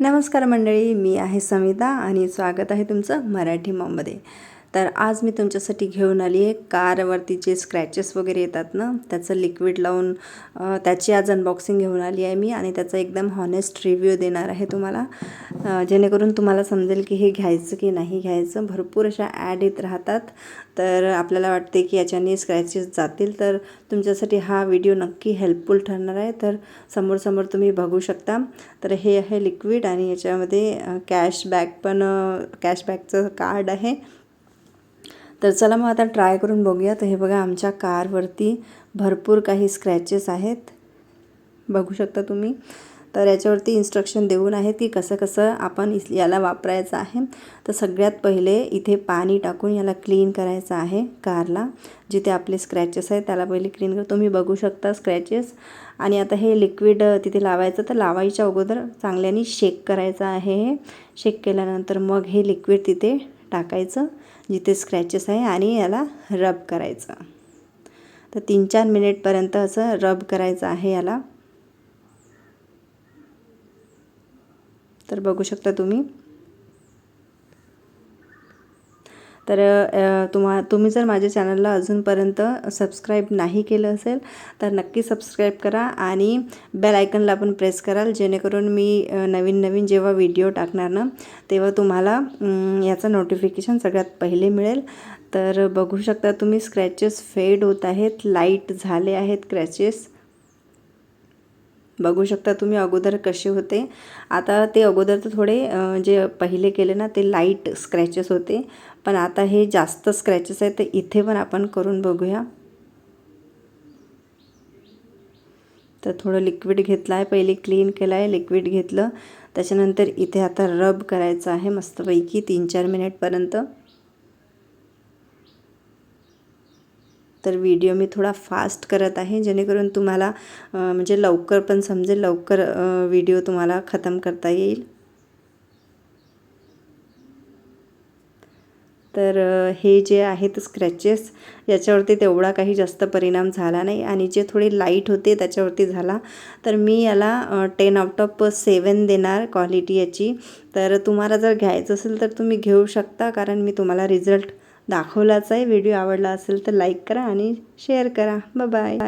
नमस्कार मंडळी मी आहे समिता आणि स्वागत आहे तुमचं मराठी मॉममध्ये. तर आज मी तुमच्यासाठी घेऊन आली आहे. कारवरती जे स्क्रॅचेस वगैरे येतात ना त्याचं लिक्विड लावून त्याची आज अनबॉक्सिंग घेऊन आली आहे मी आणि त्याचा एकदम हॉनेस्ट रिव्ह्यू देणार आहे तुम्हाला. जेणेकरून तुम्हाला समजेल की हे घ्यायचं की नाही घ्यायचं. भरपूर अशा ॲड येत राहतात. तर आपल्याला वाटते की याच्याने स्क्रॅचेस जातील. तर तुमच्यासाठी हा व्हिडिओ नक्की हेल्पफुल ठरणार आहे. तर समोर समोर तुम्ही बघू शकता. तर हे आहे लिक्विड आणि याच्यामध्ये कॅशबॅक पण कॅशबॅकचं कार्ड आहे. तर चला मग आता ट्राय करून बघूया. तर हे बघा आमच्या कारवरती भरपूर काही स्क्रॅचेस आहेत. बघू शकता तुम्ही. तर याच्यावरती इन्स्ट्रक्शन देऊन आहेत की कसं कसं आपण इस याला वापरायचं आहे. तर सगळ्यात पहिले इथे पाणी टाकून याला क्लीन करायचं आहे कारला जिथे आपले स्क्रॅचेस आहेत त्याला पहिले क्लीन कर तुम्ही बघू शकता स्क्रॅचेस आणि आता हे लिक्विड तिथे लावायचं तर लावायच्या अगोदर चांगल्याने शेक करायचं आहे हे. शेक केल्यानंतर मग हे लिक्विड तिथे टाकायचं. जिथे स्क्रॅचेस आहे आणि याला रब करायचं. तर तीन चार मिनिटपर्यंत असं रब करायचं आहे याला. तर बघू शकता तुम्ही. तर तुम्हा तुम्ही जर माझ्या चॅनलला अजूनपर्यंत सबस्क्राईब नाही केलं असेल तर नक्की सबस्क्राईब करा आणि बेल आयकनला पण प्रेस कराल जेणेकरून मी नवीन नवीन जेव्हा व्हिडिओ टाकणार ना तेव्हा तुम्हाला याचं नोटिफिकेशन सगळ्यात पहिले मिळेल. तर बघू शकता तुम्ही स्क्रॅचेस फेड होत आहेत लाइट झाले आहेत स्क्रॅचेस. बघू शकता तुम्ही अगोदर कसे होते. आता ते अगोदर तर थोडे जे पहिले केले ना ते लाइट स्क्रॅचेस होते. पण आता हे जास्त स्क्रॅचेस आहेत तर इथे पण आपण करून बघूया. तर थोडं लिक्विड घेतलं आहे पहिले क्लीन केलं आहे लिक्विड घेतलं. त्याच्यानंतर इथे आता रब करायचं आहे मस्तपैकी तीन चार मिनिटपर्यंत तर व्हिडिओ मी थोडा फास्ट करत आहे जेणेकरून तुम्हाला म्हणजे लवकर पण समजेल लवकर व्हिडिओ तुम्हाला ख़तम करता येईल. तर हे जे आहेत स्क्रॅचेस याच्यावरती तेवढा काही जास्त परिणाम झाला नाही. आणि जे थोडे लाइट होते त्याच्यावरती झाला. तर मी याला टेन आउट ऑफ सेवन देणार क्वालिटी याची. तर तुम्हाला जर घ्यायचं असेल तर तुम्ही घेऊ शकता कारण मी तुम्हाला रिझल्ट दाखवलाच आहे. व्हिडिओ आवडला असेल तर लाईक करा आणि शेअर करा. Bye bye